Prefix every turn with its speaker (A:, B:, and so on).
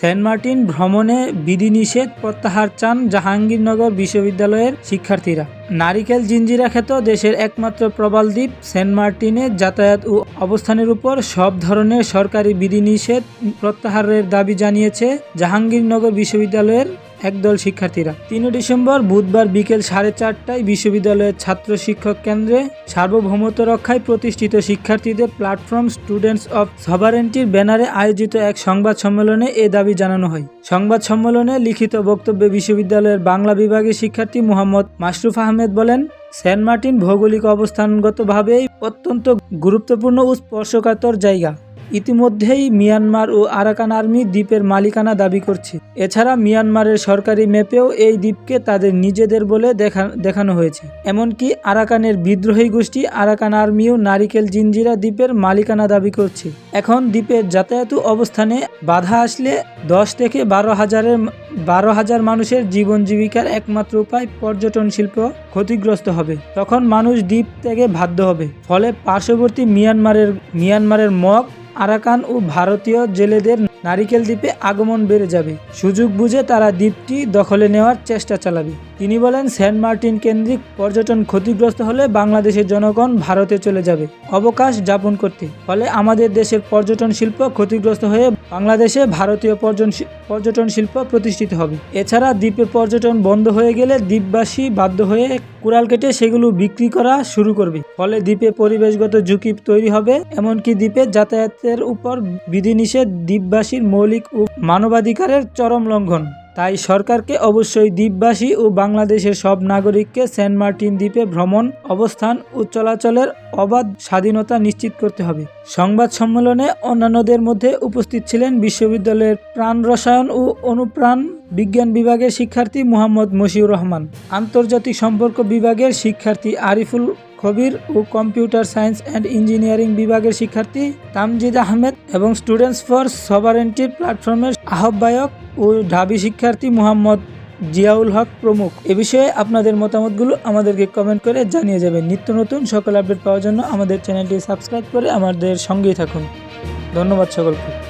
A: Saint Martin ভ্রমণে বিধিনিষেধ প্রত্যাহার চান জাহাঙ্গীরনগর বিশ্ববিদ্যালয়ের শিক্ষার্থীরা নারিকেল জিঞ্জিরা খ্যাত দেশের একমাত্র প্রবাল দ্বীপ সেন্ট মার্টিনে যাতায়াত ও অবস্থানের উপর সব ধরনের সরকারি বিধিনিষেধ প্রত্যাহারের দাবি জানিয়েছে জাহাঙ্গীরনগর বিশ্ববিদ্যালয়ের একদল শিক্ষার্থীরা তিন ডিসেম্বর বুধবার বিকেল সাড়ে চারটায় বিশ্ববিদ্যালয়ের ছাত্র শিক্ষক কেন্দ্রে সার্বভৌমত্ব রক্ষায় প্রতিষ্ঠিত শিক্ষার্থীদের প্ল্যাটফর্ম স্টুডেন্টস অব সভারেন্টির ব্যানারে আয়োজিত এক সংবাদ সম্মেলনে এ দাবি জানানো হয় সংবাদ সম্মেলনে লিখিত বক্তব্যে বিশ্ববিদ্যালয়ের বাংলা বিভাগের শিক্ষার্থী মোহাম্মদ মাশরুফ আহমেদ বলেন সেন্ট মার্টিন ভৌগোলিক অবস্থানগতভাবেই অত্যন্ত গুরুত্বপূর্ণ ও স্পর্শকাতর জায়গা ইতিমধ্যেই মিয়ানমার ও আরাকান আর্মি দ্বীপের মালিকানা দাবি করছে এছাড়া মিয়ানমারের সরকারি ম্যাপেও এই দ্বীপকে তাদের নিজেদের বলে দেখা দেখানো হয়েছে এমনকি আরাকানের বিদ্রোহী গোষ্ঠী আরাকান আর্মিও নারিকেল জিঞ্জিরা দ্বীপের মালিকানা দাবি করছে এখন দ্বীপের যাতায়াত অবস্থানে বাধা আসলে দশ থেকে বারো হাজারের বারো হাজার মানুষের জীবন জীবিকার একমাত্র উপায় পর্যটন শিল্প ক্ষতিগ্রস্ত হবে তখন মানুষ দ্বীপ থেকে বাধ্য হবে ফলে পার্শ্ববর্তী মিয়ানমারের মিয়ানমারের মগ আরাকান ও ভারতীয় জেলেদের নারিকেল দ্বীপে আগমন বেড়ে যাবে সুযোগ বুঝে তারা দ্বীপটি দখলে নেওয়ার চেষ্টা চালাবে তিনি বলেন সেন্ট মার্টিন কেন্দ্রিক পর্যটন ক্ষতিগ্রস্ত হলে বাংলাদেশের জনগণ ভারতে চলে যাবে অবকাশ যাপন করতে ফলে আমাদের দেশের পর্যটন শিল্প ক্ষতিগ্রস্ত হয়ে বাংলাদেশে ভারতীয় পর্যটন পর্যটন শিল্প প্রতিষ্ঠিত হবে এছাড়া দ্বীপে পর্যটন বন্ধ হয়ে গেলে দ্বীপবাসী বাধ্য হয়ে কুড়াল কেটে সেগুলো বিক্রি করা শুরু করবে ফলে দ্বীপে পরিবেশগত ঝুঁকি তৈরি হবে এমনকি দ্বীপে যাতায়াতের উপর বিধিনিষেধ দ্বীপবাসীর মৌলিক ও মানবাধিকারের চরম লঙ্ঘন তাই সরকারকে অবশ্যই দ্বীপবাসী ও বাংলাদেশের সব নাগরিককে সেন্ট মার্টিন দ্বীপে ভ্রমণ অবস্থান ও চলাচলের অবাধ স্বাধীনতা নিশ্চিত করতে হবে সংবাদ সম্মেলনে অন্যান্যদের মধ্যে উপস্থিত ছিলেন বিশ্ববিদ্যালয়ের প্রাণ রসায়ন ও অনুপ্রাণ বিজ্ঞান বিভাগের শিক্ষার্থী মোহাম্মদ মশিউর রহমান আন্তর্জাতিক সম্পর্ক বিভাগের শিক্ষার্থী আরিফুল খবির ও কম্পিউটার সায়েন্স অ্যান্ড ইঞ্জিনিয়ারিং বিভাগের শিক্ষার্থী তামজিদ আহমেদ এবং স্টুডেন্টস ফর সভারেন্টি প্ল্যাটফর্মের আহ্বায়ক ও ঢাবি শিক্ষার্থী মোহাম্মদ জিয়াউল হক প্রমুখ এ বিষয়ে আপনাদের মতামতগুলো আমাদেরকে কমেন্ট করে জানিয়ে যাবেন নিত্য নতুন সকল আপডেট পাওয়ার জন্য আমাদের চ্যানেলটি সাবস্ক্রাইব করে আমাদের সঙ্গেই থাকুন ধন্যবাদ সকলকে